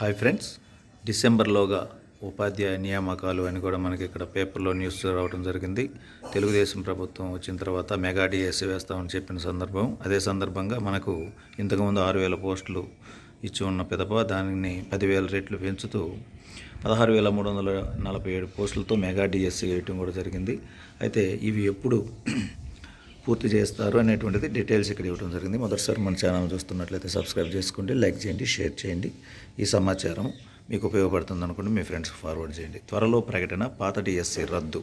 Hi friends డిసెంబర్లోగా ఉపాధ్యాయ నియామకాలు అని కూడా మనకి ఇక్కడ పేపర్లో న్యూస్ రావడం జరిగింది. తెలుగుదేశం ప్రభుత్వం వచ్చిన తర్వాత మెగా డిఎస్సి వేస్తామని చెప్పిన సందర్భం. అదే సందర్భంగా మనకు ఇంతకుముందు ఆరు వేల పోస్టులు ఇచ్చి ఉన్న పిదప దానిని పదివేల రేట్లు పెంచుతూ పదహారు వేల మూడు వందల నలభై ఏడు పోస్టులతో మెగా డిఎస్సి వేయటం కూడా జరిగింది. అయితే ఇవి ఎప్పుడు పూర్తి చేస్తారు అనేటువంటిది డీటెయిల్స్ ఇక్కడ ఇవ్వడం జరిగింది. మొదటిసారి మన ఛానల్ చూస్తున్నట్లయితే సబ్స్క్రైబ్ చేసుకోండి లైక్ చేయండి షేర్ చేయండి. ఈ సమాచారం మీకు ఉపయోగపడుతుంది అనుకుంటే మీ ఫ్రెండ్స్కి ఫార్వర్డ్ చేయండి. త్వరలో ప్రకటన పాత డిఎస్సి రద్దు.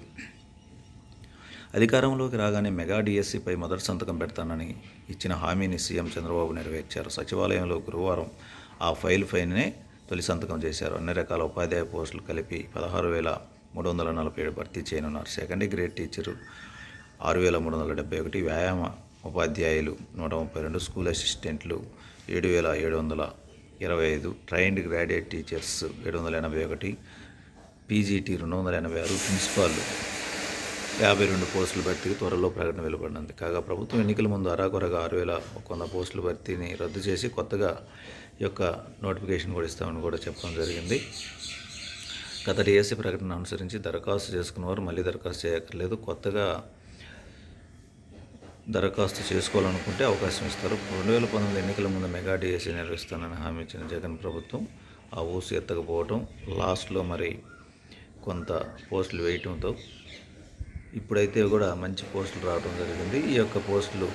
అధికారంలోకి రాగానే మెగా డిఎస్సిపై మొదటి సంతకం పెడతానని ఇచ్చిన హామీని సీఎం చంద్రబాబు నెరవేర్చారు. సచివాలయంలో గురువారం ఆ ఫైల్ పైనే తొలి సంతకం చేశారు. అన్ని రకాల ఉపాధ్యాయ పోస్టులు కలిపి పదహారు వేల మూడు వందల నలభై ఏడు భర్తీ చేయనున్నారు. సెకండ్ గ్రేడ్ టీచరు ఆరు వేల మూడు వందల డెబ్బై ఒకటి వ్యాయామ ఉపాధ్యాయులు నూట ముప్పై రెండు స్కూల్ అసిస్టెంట్లు ఏడు వేల ఏడు వందల ఇరవై ఐదు ట్రైన్డ్ గ్రాడ్యుయేట్ టీచర్స్ ఏడు వందల ఎనభై ఒకటి పీజీటీ రెండు వందల ఎనభై ఆరు ప్రిన్సిపాల్ యాభై రెండు పోస్టుల భర్తీకి త్వరలో ప్రకటన వెలువడినది. కాగా ప్రభుత్వం ఎన్నికల ముందు అరాకొరగా ఆరు వేల ఒక వంద పోస్టుల భర్తీని రద్దు చేసి కొత్తగా యొక్క నోటిఫికేషన్ కూడా ఇస్తామని కూడా చెప్పడం జరిగింది. గత డిఎస్సి ప్రకటన అనుసరించి దరఖాస్తు చేసుకున్నవారు మళ్ళీ దరఖాస్తు చేయక్కర్లేదు. కొత్తగా దరఖాస్తు చేసుకోవాలనుకుంటే అవకాశం ఇస్తారు. రెండు వేల పంతొమ్మిది ఎన్నికల ముందు మెగా డిఎస్సీ నిర్వహిస్తానని హామీ ఇచ్చిన జగన్ ప్రభుత్వం ఆ ఊసి ఎత్తకపోవడం లాస్ట్లో మరి కొంత పోస్టులు వేయటంతో ఇప్పుడైతే కూడా మంచి పోస్టులు రావడం జరిగింది. ఈ యొక్క పోస్టులు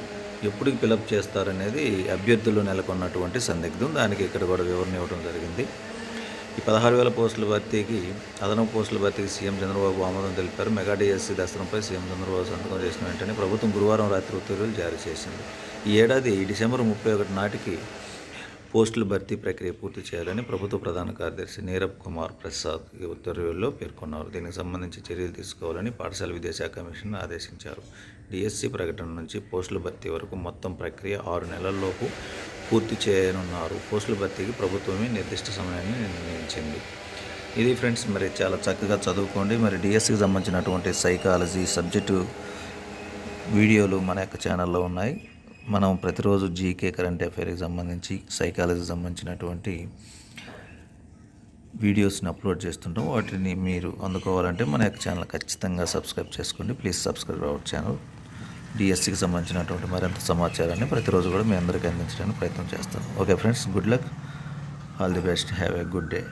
ఎప్పుడు ఫిలప్ చేస్తారనేది అభ్యర్థులు నెలకొన్నటువంటి సందిగ్ధం. దానికి ఇక్కడ కూడా వివరణ ఇవ్వడం జరిగింది. ఈ పదహారు వేల పోస్టుల భర్తీకి అదనపు పోస్టుల భర్తీకి సీఎం చంద్రబాబు ఆమోదం తెలిపారు. మెగా డిఎస్సీ దస్త్రంపై సీఎం చంద్రబాబు సంతకం చేసిన వెంటనే ప్రభుత్వం గురువారం రాత్రి ఉత్తర్వులు జారీ చేసింది. ఈ ఏడాది డిసెంబర్ ముప్పై ఒకటి నాటికి పోస్టుల భర్తీ ప్రక్రియ పూర్తి చేయాలని ప్రభుత్వ ప్రధాన కార్యదర్శి నీరబ్ కుమార్ ప్రసాద్ ఈ ఉత్తర్వుల్లో పేర్కొన్నారు. దీనికి సంబంధించి చర్యలు తీసుకోవాలని పాఠశాల విద్యాశాఖ కమిషన్ ఆదేశించారు. డిఎస్సి ప్రకటన నుంచి పోస్టుల భర్తీ వరకు మొత్తం ప్రక్రియ ఆరు నెలల్లోపు పూర్తి చేయనున్నారు. పోస్టుల భర్తీకి ప్రభుత్వమే నిర్దిష్ట సమయాన్ని నిర్ణయించింది. ఇది ఫ్రెండ్స్ మరి చాలా చక్కగా చదువుకోండి. మరి డిఎస్సికి సంబంధించినటువంటి సైకాలజీ సబ్జెక్టు వీడియోలు మన యొక్క ఛానల్లో ఉన్నాయి. మనం ప్రతిరోజు జీకే కరెంట్ అఫైర్కి సంబంధించి సైకాలజీకి సంబంధించినటువంటి వీడియోస్ని అప్లోడ్ చేస్తుంటాం. వాటిని మీరు అందుకోవాలంటే మన యొక్క ఛానల్ ఖచ్చితంగా సబ్స్క్రైబ్ చేసుకోండి. Please subscribe our channel. డిఎస్సికి సంబంధించినటువంటి మరింత సమాచారాన్ని ప్రతిరోజు కూడా మీ అందరికీ అందించడానికి ప్రయత్నం చేస్తాం okay friends good luck all the best have a good day